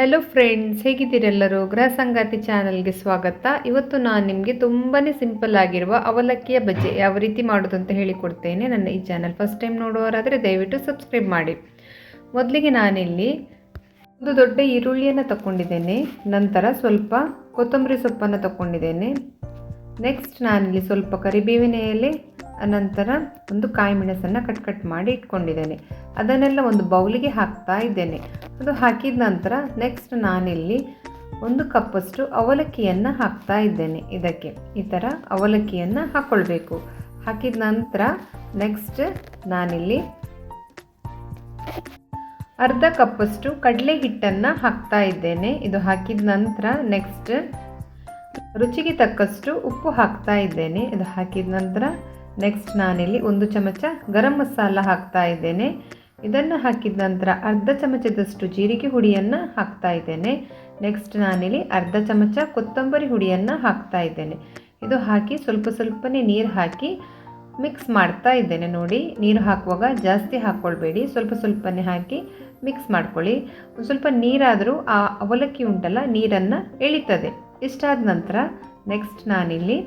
Hello friends ಹೇಗಿದ್ದೀರೆಲ್ಲರೂ ಗೃಹ ಸಂಗಾತಿ ಚಾನಲ್ಗೆ ಸ್ವಾಗತ. ಇವತ್ತು ನಾನು ನಿಮಗೆ ತುಂಬಾ ಸಿಂಪಲ್ ಆಗಿರುವ ಅವಲಕ್ಕಿಯ ಬಜ್ಜೆ ಯಾವ ರೀತಿ ಮಾಡೋದು ಅಂತ ಹೇಳಿಕೊಡ್ತೇನೆ. ನನ್ನ ಈ ಚಾನಲ್ ಫಸ್ಟ್ ಟೈಮ್ ನೋಡುವವರಾದರೆ ದಯವಿಟ್ಟು ಸಬ್ಸ್ಕ್ರೈಬ್ ಮಾಡಿ. ಮೊದಲಿಗೆ ನಾನಿಲ್ಲಿ ಒಂದು ದೊಡ್ಡ ಈರುಳ್ಳಿಯನ್ನು ತಗೊಂಡಿದ್ದೇನೆ ನಂತರ ಸ್ವಲ್ಪ ಕೊತ್ತಂಬರಿ ಸೊಪ್ಪನ್ನು ತಗೊಂಡಿದ್ದೇನೆ ನೆಕ್ಸ್ಟ್ ನಾನಿಲ್ಲಿ ಸ್ವಲ್ಪ ಕರಿಬೇವಿನ ಎಲೆ, ಅನಂತರ ಒಂದು ಕಾಯಿ ಮೆಣಸನ್ನು ಕಟ್ ಕಟ್ ಮಾಡಿ ಇಟ್ಕೊಂಡಿದ್ದೇನೆ. ಅದನ್ನೆಲ್ಲ ಒಂದು ಬೌಲಿಗೆ ಹಾಕ್ತಾ ಇದ್ದೇನೆ. ಅದು ಹಾಕಿದ ನಂತರ ನೆಕ್ಸ್ಟ್ ನಾನಿಲ್ಲಿ ಒಂದು ಕಪ್ಪಷ್ಟು ಅವಲಕ್ಕಿಯನ್ನು ಹಾಕ್ತಾ ಇದ್ದೇನೆ. ಇದಕ್ಕೆ ಈ ಥರ ಅವಲಕ್ಕಿಯನ್ನು ಹಾಕ್ಕೊಳ್ಬೇಕು ಹಾಕಿದ ನಂತರ ನೆಕ್ಸ್ಟ್ ನಾನಿಲ್ಲಿ ಅರ್ಧ ಕಪ್ಪಷ್ಟು ಕಡಲೆ ಹಿಟ್ಟನ್ನು ಹಾಕ್ತಾ ಇದ್ದೇನೆ. ಇದು ಹಾಕಿದ ನಂತರ ನೆಕ್ಸ್ಟ್ ರುಚಿಗೆ ತಕ್ಕಷ್ಟು ಉಪ್ಪು ಹಾಕ್ತಾ ಇದ್ದೇನೆ. ಇದು ಹಾಕಿದ ನಂತರ ನೆಕ್ಸ್ಟ್ ನಾನಿಲ್ಲಿ ಒಂದು ಚಮಚ ಗರಂ ಮಸಾಲ ಹಾಕ್ತಾ ಇದ್ದೇನೆ. ಇದನ್ನು ಹಾಕಿದ ನಂತರ ಅರ್ಧ ಚಮಚದಷ್ಟು ಜೀರಿಗೆ ಹುಡಿಯನ್ನು ಹಾಕ್ತಾ ಇದ್ದೇನೆ. ನೆಕ್ಸ್ಟ್ ನಾನಿಲ್ಲಿ ಅರ್ಧ ಚಮಚ ಕೊತ್ತಂಬರಿ ಹುಡಿಯನ್ನು ಹಾಕ್ತಾ ಇದ್ದೇನೆ. ಇದು ಹಾಕಿ ಸ್ವಲ್ಪ ಸ್ವಲ್ಪನೇ ನೀರು ಹಾಕಿ ಮಿಕ್ಸ್ ಮಾಡ್ತಾ ಇದ್ದೇನೆ ನೋಡಿ. ನೀರು ಹಾಕುವಾಗ ಜಾಸ್ತಿ ಹಾಕ್ಕೊಳ್ಬೇಡಿ ಸ್ವಲ್ಪ ಸ್ವಲ್ಪನೇ ಹಾಕಿ ಮಿಕ್ಸ್ ಮಾಡ್ಕೊಳ್ಳಿ. ಒಂದು ಸ್ವಲ್ಪ ನೀರಾದರೂ ಆ ಅವಲಕ್ಕಿ ಉಂಟಲ್ಲ, ನೀರನ್ನು ಎಳಿತದೆ. ಇಷ್ಟಾದ ನಂತರ ನೆಕ್ಸ್ಟ್ ನಾನಿಲ್ಲಿ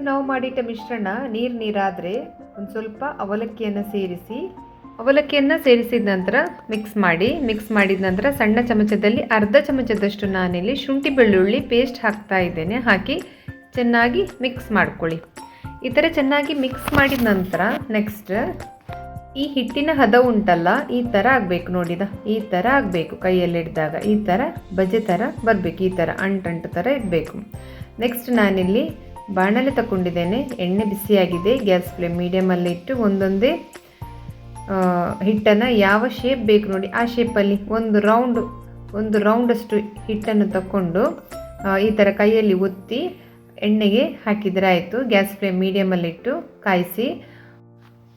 ನಾವು ಮಾಡಿಟ್ಟ ಮಿಶ್ರಣ ನೀರು ನೀರಾದರೆ ಒಂದು ಸ್ವಲ್ಪ ಅವಲಕ್ಕಿಯನ್ನು ಸೇರಿಸಿ ಅವಲಕ್ಕಿಯನ್ನು ಸೇರಿಸಿದ ನಂತರ ಮಿಕ್ಸ್ ಮಾಡಿ ಮಿಕ್ಸ್ ಮಾಡಿದ ನಂತರ ಸಣ್ಣ ಚಮಚದಲ್ಲಿ ಅರ್ಧ ಚಮಚದಷ್ಟು ನಾನಿಲ್ಲಿ ಶುಂಠಿ ಬೆಳ್ಳುಳ್ಳಿ ಪೇಸ್ಟ್ ಹಾಕ್ತಾ ಇದ್ದೇನೆ. ಹಾಕಿ ಚೆನ್ನಾಗಿ ಮಿಕ್ಸ್ ಮಾಡ್ಕೊಳ್ಳಿ. ಈ ಥರ ಚೆನ್ನಾಗಿ ಮಿಕ್ಸ್ ಮಾಡಿದ ನಂತರ ನೆಕ್ಸ್ಟ್ ಈ ಹಿಟ್ಟಿನ ಹದ ಉಂಟಲ್ಲ, ಈ ಥರ ಆಗಬೇಕು ನೋಡಿದ? ಈ ಥರ ಆಗಬೇಕು ಕೈಯಲ್ಲಿ ಹಿಡಿದಾಗ. ಈ ಥರ ಬಜೆ ಥರ ಬರಬೇಕು. ಈ ಥರ ಅಂಟಂಟು ಥರ ಇರಬೇಕು. ನೆಕ್ಸ್ಟ್ ನಾನಿಲ್ಲಿ ಬಾಣಲೆ ತಗೊಂಡಿದ್ದೇನೆ ಎಣ್ಣೆ ಬಿಸಿಯಾಗಿದೆ. ಗ್ಯಾಸ್ ಫ್ಲೇಮ್ ಮೀಡಿಯಮಲ್ಲಿ ಇಟ್ಟು ಒಂದೊಂದೇ ಹಿಟ್ಟನ್ನು ಯಾವ ಶೇಪ್ ಬೇಕು ನೋಡಿ, ಆ ಶೇಪಲ್ಲಿ ಒಂದು ರೌಂಡ್ ಒಂದು ರೌಂಡಷ್ಟು ಹಿಟ್ಟನ್ನು ತಗೊಂಡು ಈ ಥರ ಕೈಯಲ್ಲಿ ಒತ್ತಿ ಎಣ್ಣೆಗೆ ಹಾಕಿದರೆ ಆಯಿತು. ಗ್ಯಾಸ್ ಫ್ಲೇಮ್ ಮೀಡಿಯಮಲ್ಲಿಟ್ಟು ಕಾಯಿಸಿ.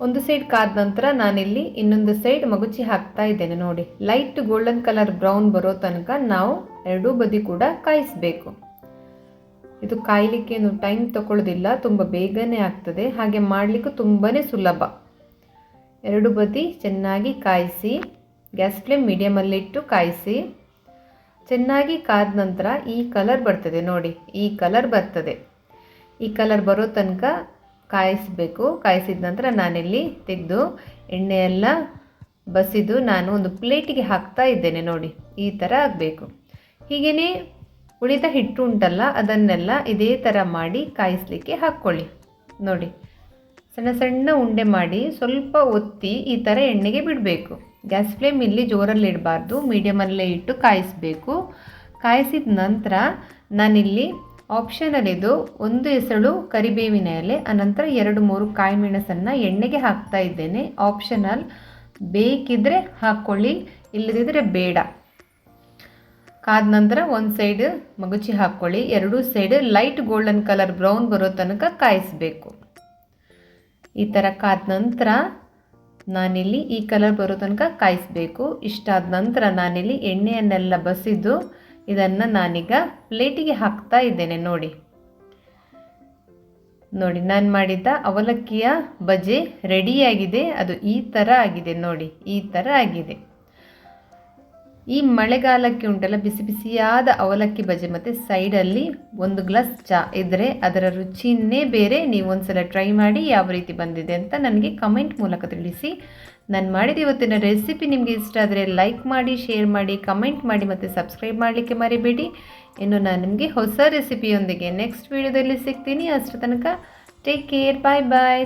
ಒಂದು ಸೈಡ್ ಕಾದ ನಂತರ ನಾನಿಲ್ಲಿ ಇನ್ನೊಂದು ಸೈಡ್ ಮಗುಚಿ ಹಾಕ್ತಾ ಇದ್ದೇನೆ ನೋಡಿ. ಲೈಟ್ ಗೋಲ್ಡನ್ ಕಲರ್ ಬ್ರೌನ್ ಬರೋ ತನಕ ನಾವು ಎರಡೂ ಬದಿ ಕೂಡ ಕಾಯಿಸಬೇಕು. ಇದು ಕಾಯಲಿಕ್ಕೆ ಏನು ಟೈಮ್ ತಗೊಳ್ಳೋದಿಲ್ಲ ತುಂಬ ಬೇಗನೆ ಆಗ್ತದೆ. ಹಾಗೆ ಮಾಡಲಿಕ್ಕೂ ತುಂಬಾ ಸುಲಭ. ಎರಡು ಬದಿ ಚೆನ್ನಾಗಿ ಕಾಯಿಸಿ, ಗ್ಯಾಸ್ ಫ್ಲೇಮ್ ಮೀಡಿಯಮಲ್ಲಿಟ್ಟು ಕಾಯಿಸಿ. ಚೆನ್ನಾಗಿ ಕಾದ ನಂತರ ಈ ಕಲರ್ ಬರ್ತದೆ ನೋಡಿ, ಈ ಕಲರ್ ಬರ್ತದೆ. ಈ ಕಲರ್ ಬರೋ ತನಕ ಕಾಯಿಸಬೇಕು. ಕಾಯಿಸಿದ ನಂತರ ನಾನಿಲ್ಲಿ ತೆಗೆದು ಎಣ್ಣೆಯೆಲ್ಲ ಬಸಿದು ನಾನು ಒಂದು ಪ್ಲೇಟಿಗೆ ಹಾಕ್ತಾ ಇದ್ದೇನೆ ನೋಡಿ, ಈ ಥರ ಆಗಬೇಕು. ಹೀಗೆಯೇ ಉಳಿದ ಹಿಟ್ಟು ಉಂಟಲ್ಲ, ಅದನ್ನೆಲ್ಲ ಇದೇ ಥರ ಮಾಡಿ ಕಾಯಿಸಲಿಕ್ಕೆ ಹಾಕ್ಕೊಳ್ಳಿ. ನೋಡಿ ಸಣ್ಣ ಸಣ್ಣ ಉಂಡೆ ಮಾಡಿ ಸ್ವಲ್ಪ ಒತ್ತಿ ಈ ಥರ ಎಣ್ಣೆಗೆ ಬಿಡಬೇಕು. ಗ್ಯಾಸ್ ಫ್ಲೇಮ್ ಇಲ್ಲಿ ಜೋರಲ್ಲಿ ಇಡಬಾರ್ದು, ಮೀಡಿಯಮಲ್ಲೇ ಇಟ್ಟು ಕಾಯಿಸಬೇಕು. ಕಾಯಿಸಿದ ನಂತರ ನಾನಿಲ್ಲಿ ಆಪ್ಷನಲ್ ಇದು ಒಂದು ಹೆಸಳು ಕರಿಬೇವಿನ ಎಲೆ ಅನಂತರ ಎರಡು ಮೂರು ಕಾಯಿ ಮೆಣಸನ್ನು ಎಣ್ಣೆಗೆ ಹಾಕ್ತಾ ಇದ್ದೇನೆ. ಆಪ್ಷನಲ್ ಬೇಕಿದ್ದರೆ ಹಾಕ್ಕೊಳ್ಳಿ ಇಲ್ಲದಿದ್ದರೆ ಬೇಡ. ಕಾದ ನಂತರ ಒಂದು ಸೈಡ್ ಮಗುಚಿ ಹಾಕ್ಕೊಳ್ಳಿ ಎರಡೂ side light golden colour brown ಬರೋ ತನಕ ಕಾಯಿಸಬೇಕು. ಈ ಥರ ಕಾದ ನಂತರ ನಾನಿಲ್ಲಿ ಈ ಕಲರ್ ಬರೋ ತನಕ ಕಾಯಿಸಬೇಕು. ಇಷ್ಟಾದ ನಂತರ ನಾನಿಲ್ಲಿ ಎಣ್ಣೆಯನ್ನೆಲ್ಲ ಬಸಿದು ಇದನ್ನು ನಾನೀಗ ಪ್ಲೇಟಿಗೆ ಹಾಕ್ತಾ ಇದ್ದೇನೆ, ನೋಡಿ. ನೋಡಿ, ನಾನು ಮಾಡಿದ್ದ ಅವಲಕ್ಕಿಯ ಬಜೆ ರೆಡಿಯಾಗಿದೆ ಅದು ಈ ಥರ ಆಗಿದೆ, ನೋಡಿ. ಈ ಥರ ಆಗಿದೆ. ಈ ಮಳೆಗಾಲಕ್ಕೆ ಉಂಟಲ್ಲ, ಬಿಸಿ ಬಿಸಿಯಾದ ಅವಲಕ್ಕಿ ಬಜೆ ಮತ್ತು ಸೈಡಲ್ಲಿ ಒಂದು ಗ್ಲಾಸ್ ಚಹಾ ಇದ್ದರೆ ಅದರ ರುಚಿಯನ್ನೇ ಬೇರೆ. ನೀವು ಒಂದ್ಸಲ ಟ್ರೈ ಮಾಡಿ ಯಾವ ರೀತಿ ಬಂದಿದೆ ಅಂತ ನನಗೆ ಕಮೆಂಟ್ ಮೂಲಕ ತಿಳಿಸಿ. ನಾನು ಮಾಡಿದ ಇವತ್ತಿನ ರೆಸಿಪಿ ನಿಮಗೆ ಇಷ್ಟ ಆದರೆ ಲೈಕ್ ಮಾಡಿ, ಶೇರ್ ಮಾಡಿ, ಕಮೆಂಟ್ ಮಾಡಿ ಮತ್ತು ಸಬ್ಸ್ಕ್ರೈಬ್ ಮಾಡಲಿಕ್ಕೆ ಮರಿಬೇಡಿ. ಇನ್ನು ನಾನು ನಿಮಗೆ ಹೊಸ ರೆಸಿಪಿಯೊಂದಿಗೆ ನೆಕ್ಸ್ಟ್ ವೀಡಿಯೋದಲ್ಲಿ ಸಿಗ್ತೀನಿ. ಅಷ್ಟರ ತನಕ ಟೇಕ್ ಕೇರ್ ಬಾಯ್ ಬಾಯ್